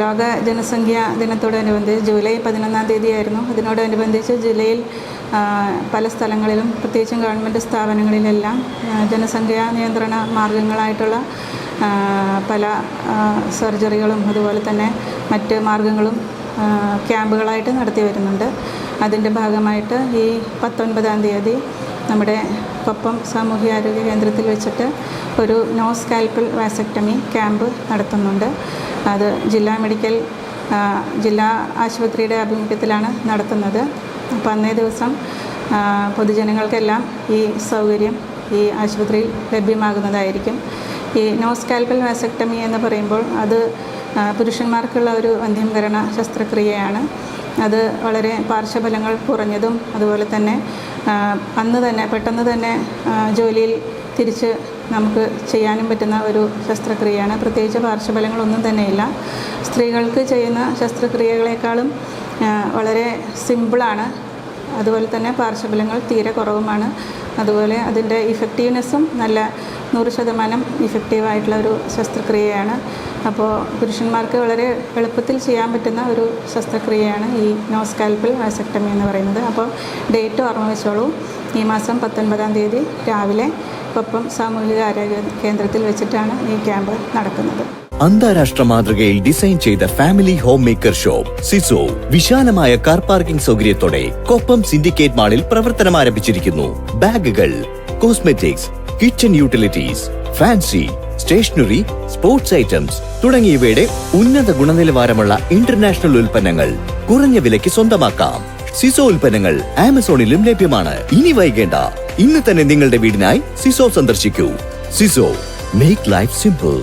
ലോക ജനസംഖ്യാ ദിനത്തോടനുബന്ധിച്ച് ജൂലൈ പതിനൊന്നാം തീയതിയായിരുന്നു. അതിനോടനുബന്ധിച്ച് ജില്ലയിൽ പല സ്ഥലങ്ങളിലും പ്രത്യേകിച്ചും ഗവൺമെന്റ് സ്ഥാപനങ്ങളിലെല്ലാം ജനസംഖ്യാ നിയന്ത്രണ മാർഗങ്ങളായിട്ടുള്ള പല സർജറികളും അതുപോലെ തന്നെ മറ്റ് മാർഗങ്ങളും ക്യാമ്പുകളായിട്ട് നടത്തി വരുന്നുണ്ട്. അതിന്റെ ഭാഗമായിട്ട് ഈ പത്തൊൻപതാം തീയതി നമ്മുടെ കൊപ്പം ആരോഗ്യ കേന്ദ്രത്തിൽ വെച്ചിട്ട് ഒരു നോ സ്കാൽപ്പൽ വാസക്ടമി ക്യാമ്പ് നടത്തുന്നുണ്ട്. അത് ജില്ലാ മെഡിക്കൽ ജില്ലാ ആശുപത്രിയുടെ ആഭിമുഖ്യത്തിലാണ് നടത്തുന്നത്. അപ്പോൾ അന്നേ ദിവസം പൊതുജനങ്ങൾക്കെല്ലാം ഈ സൗകര്യം ഈ ആശുപത്രിയിൽ ലഭ്യമാകുന്നതായിരിക്കും. ഈ നോ സ്കാൽപ്പൽ വാസക്ടമി എന്ന് പറയുമ്പോൾ അത് പുരുഷന്മാർക്കുള്ള ഒരു വന്ധ്യംകരണ ശസ്ത്രക്രിയയാണ്. അത് വളരെ പാർശ്വഫലങ്ങൾ കുറഞ്ഞതും അതുപോലെ തന്നെ അന്ന് തന്നെ പെട്ടെന്ന് തന്നെ ജോലിയിൽ തിരിച്ച് നമുക്ക് ചെയ്യാനും പറ്റുന്ന ഒരു ശസ്ത്രക്രിയയാണ്. പ്രത്യേകിച്ച് പാർശ്വഫലങ്ങളൊന്നും തന്നെയില്ല. സ്ത്രീകൾക്ക് ചെയ്യുന്ന ശസ്ത്രക്രിയകളെക്കാളും വളരെ സിമ്പിളാണ്. അതുപോലെ തന്നെ പാർശ്വഫലങ്ങൾ തീരെ കുറവുമാണ്. അതുപോലെ അതിന്റെ ഇഫക്റ്റീവ്നെസ്സും നല്ല നൂറ് ശതമാനം ഇഫക്റ്റീവായിട്ടുള്ള ഒരു ശസ്ത്രക്രിയയാണ്. അപ്പോൾ പുരുഷന്മാർക്ക് വളരെ എളുപ്പത്തിൽ ചെയ്യാൻ പറ്റുന്ന ഒരു ശസ്ത്രക്രിയയാണ് ഈ നോസ്കാൽപ്പിൽ വാസക്ടമി എന്ന് പറയുന്നത്. അപ്പോൾ ഡേറ്റ് ഓർമ്മ വെച്ചോളൂ. ഈ മാസം പത്തൊൻപതാം തീയതി രാവിലെ കൊപ്പം സാമൂഹിക ആരോഗ്യ കേന്ദ്രത്തിൽ വെച്ചിട്ടാണ് ഈ ക്യാമ്പ് നടക്കുന്നത്. അന്താരാഷ്ട്ര മാതൃകയിൽ ഡിസൈൻ ചെയ്ത ഫാമിലി ഹോം മേക്കർ ഷോപ്പ് സിസോ വിശാലമായ കാർ പാർക്കിംഗ് സൗകര്യത്തോടെ കൊപ്പം സിൻഡിക്കേറ്റ് മാളിൽ പ്രവർത്തനം ആരംഭിച്ചിരിക്കുന്നു. ബാഗുകൾ cosmetics kitchen utilities fancy stationery sports items തുടങ്ങിയവയുടെ ഉന്നത ഗുണനിലവാരമുള്ള ഇന്റർനാഷണൽ ഉൽപ്പന്നങ്ങൾ കുറഞ്ഞ വിലയ്ക്ക് സ്വന്തമാക്കാം. സിസോ ഉൽപ്പന്നങ്ങൾ ആമസോണിലും ലഭ്യമാണ്. ഇനി വൈകേണ്ട. ഇന്ന് തന്നെ നിങ്ങളുടെ വീടിനായി സിസോ സന്ദർശിക്കൂ. സിസോ മേക്ക് ലൈഫ് സിമ്പിൾ